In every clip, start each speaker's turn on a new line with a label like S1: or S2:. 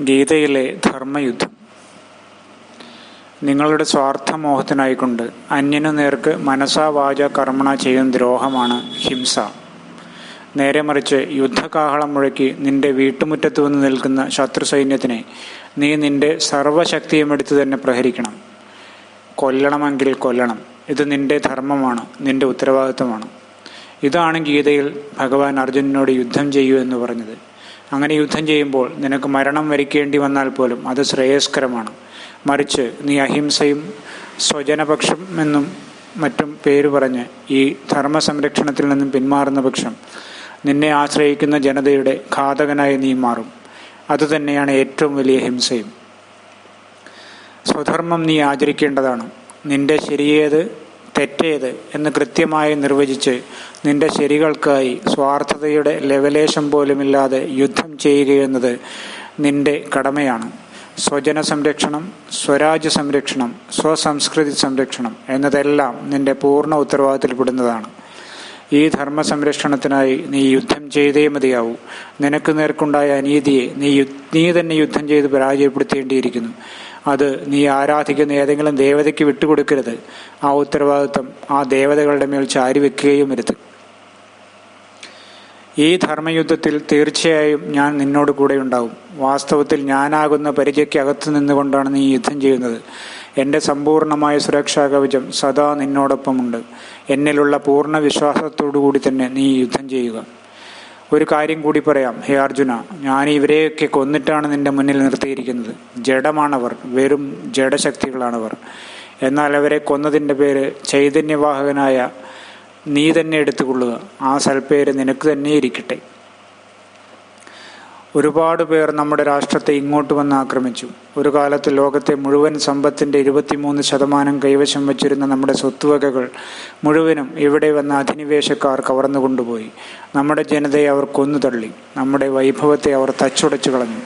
S1: ഗീതയിലെ ധർമ്മയുദ്ധം. നിങ്ങളുടെ സ്വാർത്ഥമോഹത്തിനായിക്കൊണ്ട് അന്യനു നേർക്ക് മനസാ വാച കർമ്മണ ചെയ്യുന്ന ദ്രോഹമാണ് ഹിംസ. നേരെ മറിച്ച് യുദ്ധകാഹളം മുഴക്കി നിന്റെ വീട്ടുമുറ്റത്ത് വന്ന് നിൽക്കുന്ന ശത്രു സൈന്യത്തിനെ നീ നിന്റെ സർവശക്തിയും എടുത്തു തന്നെ പ്രഹരിക്കണം. കൊല്ലണമെങ്കിൽ കൊല്ലണം. ഇത് നിന്റെ ധർമ്മമാണ് നിന്റെ ഉത്തരവാദിത്വമാണ്. ഇതാണ് ഗീതയിൽ ഭഗവാൻ അർജുനനോട് യുദ്ധം ചെയ്യൂ എന്ന് പറഞ്ഞത്. അങ്ങനെ യുദ്ധം ചെയ്യുമ്പോൾ നിനക്ക് മരണം വരിക്കേണ്ടി വന്നാൽ പോലും അത് ശ്രേയസ്കരമാണ്. മറിച്ച് നീ അഹിംസയും സ്വജനപക്ഷം എന്നും മറ്റും പേര് പറഞ്ഞ് ഈ ധർമ്മ സംരക്ഷണത്തിൽ നിന്നും പിന്മാറുന്ന പക്ഷം നിന്നെ ആശ്രയിക്കുന്ന ജനതയുടെ ഘാതകനായി നീ മാറും. അതുതന്നെയാണ് ഏറ്റവും വലിയ ഹിംസയും. സ്വധർമ്മം നീ ആചരിക്കേണ്ടതാണ്. നിന്റെ ശരിയേത് തെറ്റേത് എന്ന് കൃത്യമായി നിർവചിച്ച് നിന്റെ ശരികൾക്കായി സ്വാർത്ഥതയുടെ ലെവലേശം പോലുമില്ലാതെ യുദ്ധം ചെയ്യുകയെന്നത് നിന്റെ കടമയാണ്. സ്വജന സംരക്ഷണം സ്വരാജ്യ സംരക്ഷണം സ്വസംസ്കൃതി സംരക്ഷണം എന്നതെല്ലാം നിന്റെ പൂർണ ഉത്തരവാദിത്തത്തിൽപ്പെടുന്നതാണ് ഈ ധർമ്മ സംരക്ഷണത്തിനായി നീ യുദ്ധം ചെയ്തേ മതിയാവൂ. നിനക്ക് നേർക്കുണ്ടായ അനീതിയെ നീ നീ തന്നെ യുദ്ധം ചെയ്ത് പരാജയപ്പെടുത്തേണ്ടിയിരിക്കുന്നു. അത് നീ ആരാധിക്കുന്ന ഏതെങ്കിലും ദേവതയ്ക്ക് വിട്ടുകൊടുക്കരുത്. ആ ഉത്തരവാദിത്വം ആ ദേവതകളുടെ മേൽ ചാരി വെക്കുകയും വരുത് ഈ ധർമ്മയുദ്ധത്തിൽ തീർച്ചയായും ഞാൻ നിന്നോട് കൂടെ ഉണ്ടാവും. വാസ്തവത്തിൽ ഞാനാകുന്ന പരിചയ്ക്ക് അകത്തു നിന്നുകൊണ്ടാണ് നീ യുദ്ധം ചെയ്യുന്നത്. എന്റെ സമ്പൂർണമായ സുരക്ഷാ കവചം സദാ നിന്നോടൊപ്പമുണ്ട്. എന്നിലുള്ള പൂർണ വിശ്വാസത്തോടു കൂടി തന്നെ നീ യുദ്ധം ചെയ്യുക. ഒരു കാര്യം കൂടി പറയാം. ഹേ അർജുന ഞാൻ ഇവരെയൊക്കെ കൊന്നിട്ടാണ് നിന്റെ മുന്നിൽ നിർത്തിയിരിക്കുന്നത്. ജഡമാണവർ വെറും ജഡശക്തികളാണവർ. എന്നാൽ അവരെ കൊന്നതിന്റെ പേര് ചൈതന്യവാഹകനായ നീ തന്നെ എടുത്തുകൊള്ളുക. ആ സൽപ്പേര് നിനക്ക് തന്നെ ഇരിക്കട്ടെ ഒരുപാട് പേർ നമ്മുടെ രാഷ്ട്രത്തെ ഇങ്ങോട്ട് വന്ന് ആക്രമിച്ചു. ഒരു കാലത്ത് ലോകത്തെ മുഴുവൻ സമ്പത്തിന്റെ ഇരുപത്തിമൂന്ന് ശതമാനം കൈവശം വച്ചിരുന്ന നമ്മുടെ സ്വത്തുവകകൾ മുഴുവനും ഇവിടെ വന്ന അധിനിവേശക്കാർ കവർന്നു കൊണ്ടുപോയി. നമ്മുടെ ജനതയെ അവർ കൊന്നു തള്ളി. നമ്മുടെ വൈഭവത്തെ അവർ തച്ചുടച്ചു കളഞ്ഞു.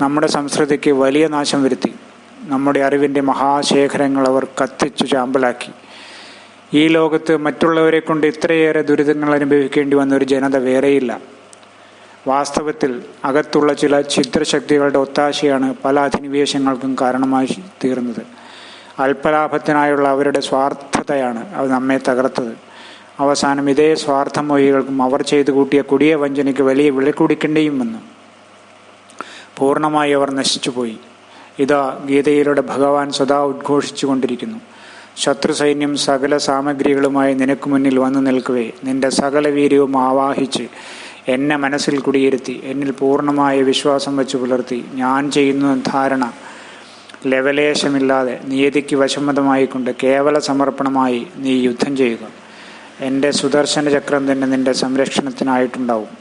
S1: നമ്മുടെ സംസ്കൃതിക്ക് വലിയ നാശം വരുത്തി. നമ്മുടെ അറിവിന്റെ മഹാശേഖരങ്ങൾ അവർ കത്തിച്ചു ചാമ്പലാക്കി. ഈ ലോകത്ത് മറ്റുള്ളവരെ കൊണ്ട് ഇത്രയേറെ ദുരിതങ്ങൾ അനുഭവിക്കേണ്ടി വന്ന ഒരു ജനത വേറെയില്ല. വാസ്തവത്തിൽ അകത്തുള്ള ചില ഛിദ്രശക്തികളുടെ ഒത്താശയാണ് പല അധിനിവേശങ്ങൾക്കും കാരണമായി തീർന്നത്. അല്പലാഭത്തിനായുള്ള അവരുടെ സ്വാർത്ഥതയാണ് അത് നമ്മെ തകർത്തത്. അവസാനം ഇതേ സ്വാർത്ഥമൊഴികൾക്കും അവർ ചെയ്തു കൂട്ടിയ കൊടിയ വഞ്ചനയ്ക്ക് വലിയ വില കുടിക്കേണ്ടിയും വന്നു പൂർണമായി അവർ നശിച്ചുപോയി. ഇതാ ഗീതയിലൂടെ ഭഗവാൻ സദാ ഉദ്ഘോഷിച്ചു കൊണ്ടിരിക്കുന്നു. ശത്രു സൈന്യം സകല സാമഗ്രികളുമായി നിനക്ക് മുന്നിൽ വന്നു നിൽക്കവേ. നിന്റെ സകല വീര്യവും ആവാഹിച്ച് എന്നെ മനസ്സിൽ കുടിയിരുത്തി എന്നിൽ പൂർണമായ വിശ്വാസം വെച്ച് പുലർത്തി. ഞാൻ ചെയ്യുന്ന ധാരണ ലവലേശമില്ലാതെ നീതിക്ക് വശമതമായിക്കൊണ്ട് കേവല സമർപ്പണമായി നീ യുദ്ധം ചെയ്യുക. എന്റെ സുദർശന ചക്രം തന്നെ നിന്റെ സംരക്ഷണത്തിനായിട്ടുണ്ടാവും.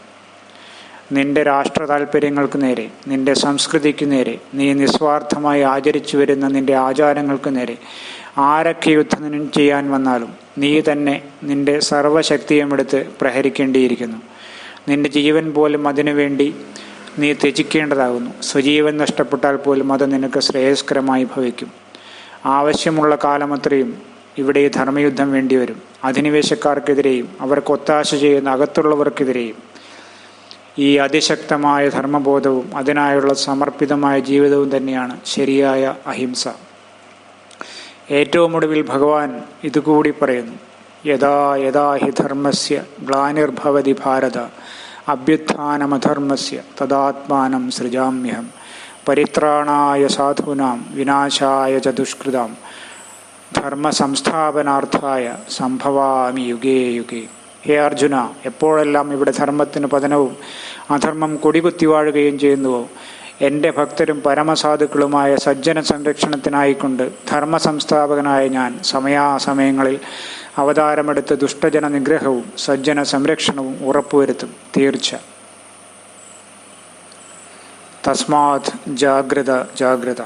S1: നിന്റെ രാഷ്ട്ര താല്പര്യങ്ങൾക്ക് നേരെ നിന്റെ സംസ്കൃതിക്ക് നേരെ നീ നിസ്വാർത്ഥമായി ആചരിച്ചു വരുന്ന നിന്റെ ആചാരങ്ങൾക്ക് നേരെ ആരൊക്കെ യുദ്ധം ചെയ്യാൻ വന്നാലും നീ തന്നെ നിന്റെ സർവശക്തിയും പ്രഹരിക്കേണ്ടിയിരിക്കുന്നു. നിന്റെ ജീവൻ പോലും അതിനുവേണ്ടി നീ ത്യജിക്കേണ്ടതാകുന്നു. സ്വജീവൻ നഷ്ടപ്പെട്ടാൽ പോലും അത് നിനക്ക് ശ്രേയസ്കരമായി ഭവിക്കും. ആവശ്യമുള്ള കാലമത്രയും ഇവിടെ ഈ ധർമ്മയുദ്ധം വേണ്ടിവരും. അധിനിവേശക്കാർക്കെതിരെയും അവർക്ക് ഒത്താശ ചെയ്യുന്ന അകത്തുള്ളവർക്കെതിരെയും ഈ അതിശക്തമായ ധർമ്മബോധവും അതിനായുള്ള സമർപ്പിതമായ ജീവിതവും തന്നെയാണ് ശരിയായ അഹിംസ. ഏറ്റവും ഒടുവിൽ ഭഗവാൻ ഇതുകൂടി പറയുന്നു. യഥാ യഥാ ഹി ധർമ്മസ്യ ഗ്ലാനിർഭവതി ഭാരത അഭ്യുത്ഥാനമധർമ്മസ്യ തദാത്മാനം സൃജാമ്യഹം പരിത്രാണായ സാധൂനാം വിനാശായ ച ദുഷ്കൃതാം ധർമ്മ സംസ്ഥാപനാർത്ഥായ സംഭവാമി യുഗേ യുഗേ. ഹേ അർജുന എപ്പോഴെല്ലാം ഇവിടെ ധർമ്മത്തിന് പതനവും അധർമ്മം കൊടികുത്തി വാഴുകയും ചെയ്യുന്നുവോ? എന്റെ ഭക്തരും പരമസാധുക്കളുമായ സജ്ജന സംരക്ഷണത്തിനായിക്കൊണ്ട് ധർമ്മ സംസ്ഥാപകനായ ഞാൻ സമയാസമയങ്ങളിൽ അവതാരമെടുത്ത് ദുഷ്ടജന നിഗ്രഹവും സജ്ജന സംരക്ഷണവും ഉറപ്പുവരുത്തും. തീർച്ച. തസ്മാത് ജാഗ്രത ജാഗ്രത.